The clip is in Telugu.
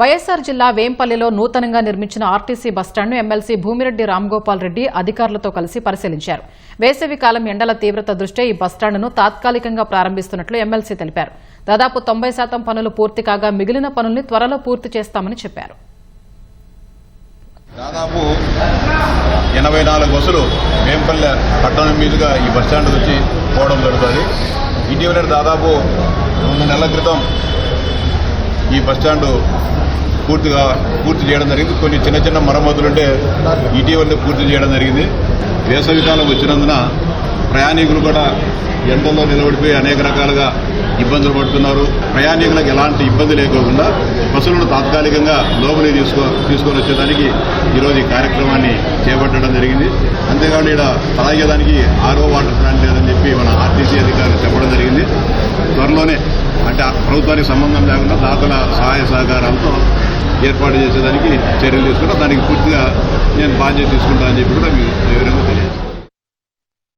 వైఎస్సార్ జిల్లా వేంపల్లిలో నూతనంగా నిర్మించిన ఆర్టీసీ బస్టాండ్ను ఎమ్మెల్సీ భూమిరెడ్డి రామ్గోపాల్ రెడ్డి అధికారులతో కలిసి పరిశీలించారు. వేసవి కాలం ఎండల తీవ్రత దృష్ట్యా ఈ బస్టాండ్ను తాత్కాలికంగా ప్రారంభిస్తున్నట్లు ఎమ్మెల్సీ తెలిపారు. దాదాపు తొంభై శాతం పనులు పూర్తి కాగా మిగిలిన పనుల్ని త్వరలో పూర్తి చేస్తామని చెప్పారు. దాదాపు ఎనభై నాలుగు బస్సులు వేంపల్లె పట్టణం మీదుగా ఈ బస్టాండ్ వచ్చి పోవడం జరుగుతుంది. ఇటీవల దాదాపు రెండు నెలల క్రితం ఈ బస్టాండ్ పూర్తిగా పూర్తి చేయడం జరిగింది. కొన్ని చిన్న చిన్న మరమ్మతులుంటే ఇటీవలనే పూర్తి చేయడం జరిగింది. వేసవికాలం వచ్చినందున ప్రయాణికులు కూడా ఎండల్లో నిలబడిపోయి అనేక రకాలుగా ఇబ్బందులు పడుతున్నారు. ప్రయాణికులకు ఎలాంటి ఇబ్బంది లేకోకుండా బస్సులను తాత్కాలికంగా లోపలికి తీసుకో తీసుకొని వచ్చేదానికి ఈరోజు ఈ కార్యక్రమాన్ని చేపట్టడం జరిగింది. అంతేకాకుండా ఇక్కడ తాగేదానికి ఆరో వాటర్ ప్లాంట్ లేదని చెప్పి మన ఆర్టీసీ అధికారులు చెప్పడం జరిగింది. త్వరలోనే అంటే ప్రభుత్వానికి సంబంధం లేకుండా దాతల సహాయ సహకారాలతో ఏర్పాటు చేసేదానికి చర్యలు తీసుకుంటా దానికి పూర్తిగా నేను బాధ్యత తీసుకుంటా అని చెప్పి కూడా మీకు